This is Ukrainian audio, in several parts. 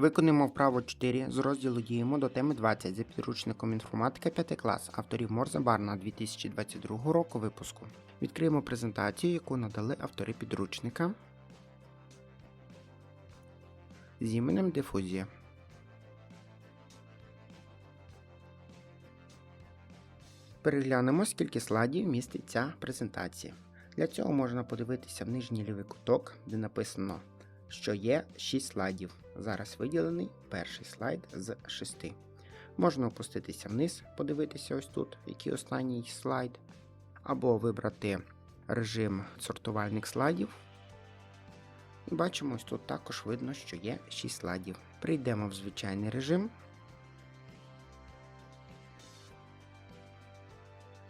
Виконуємо вправо 4 з розділу Діємо до теми 20 за підручником інформатика 5 клас авторів Морзе Барна 2022 року випуску. Відкриємо презентацію, яку надали автори підручника з іменем Дифузія. Переглянемо, скільки слайдів містить ця презентація. Для цього можна подивитися в нижній лівий куток, де написано, що є 6 слайдів. Зараз виділений перший слайд з 6. Можна опуститися вниз, подивитися ось тут, який останній слайд, або вибрати режим сортувальник слайдів. І бачимо, ось тут також видно, що є 6 слайдів. Прийдемо в звичайний режим.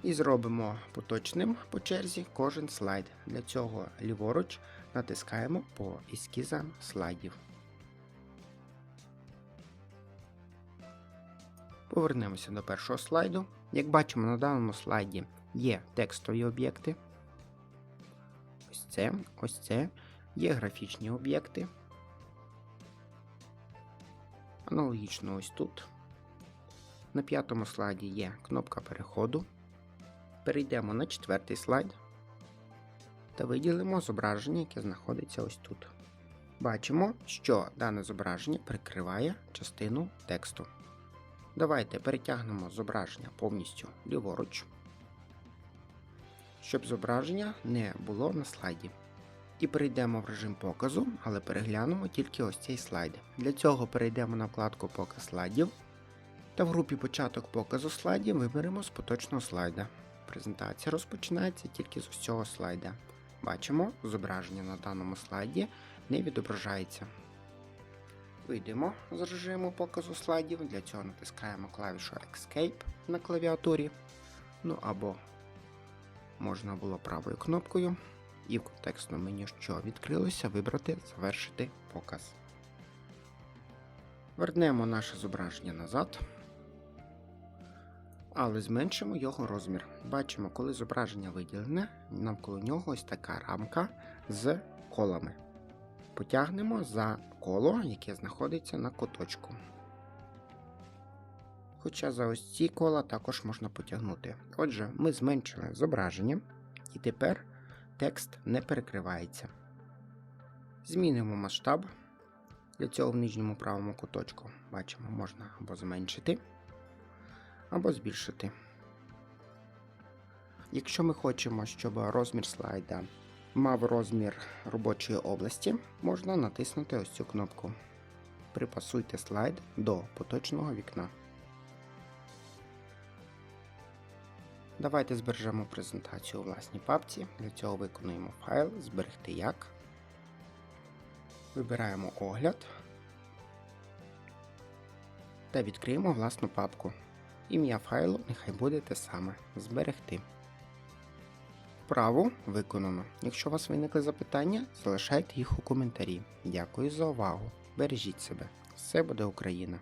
І зробимо поточним по черзі кожен слайд. Для цього ліворуч натискаємо по ескізам слайдів. Повернемося до першого слайду. Як бачимо, на даному слайді є текстові об'єкти. Ось це, ось це. Є графічні об'єкти. Аналогічно ось тут. На п'ятому слайді є кнопка переходу. Перейдемо на четвертий слайд та виділимо зображення, яке знаходиться ось тут. Бачимо, що дане зображення прикриває частину тексту. Давайте перетягнемо зображення повністю ліворуч, щоб зображення не було на слайді. І перейдемо в режим показу, але переглянемо тільки ось цей слайд. Для цього перейдемо на вкладку Показ слайдів та в групі Початок показу слайдів виберемо з поточного слайда. Презентація розпочинається тільки з ось цього слайда. Бачимо, зображення на даному слайді не відображається. Вийдемо з режиму показу слайдів. Для цього натискаємо клавішу Escape на клавіатурі. Ну або можна було правою кнопкою і в контекстному меню, що відкрилося, вибрати Завершити показ. Вернемо наше зображення назад але зменшимо його розмір. Бачимо, коли зображення виділене, навколо нього ось така рамка з колами. Потягнемо за коло, яке знаходиться на куточку. Хоча за ось ці кола також можна потягнути. Отже, ми зменшили зображення, і тепер текст не перекривається. Змінимо масштаб. Для цього в нижньому правому куточку бачимо, можна або зменшити або збільшити. Якщо ми хочемо, щоб розмір слайда мав розмір робочої області, можна натиснути ось цю кнопку. Припасуйте слайд до поточного вікна. Давайте збережемо презентацію у власній папці. Для цього виконуємо файл Зберегти як. Вибираємо огляд та відкриємо власну папку. Ім'я файлу нехай буде те саме зберегти. Вправу виконано. Якщо у вас виникли запитання, залишайте їх у коментарі. Дякую за увагу. Бережіть себе. Все буде Україна!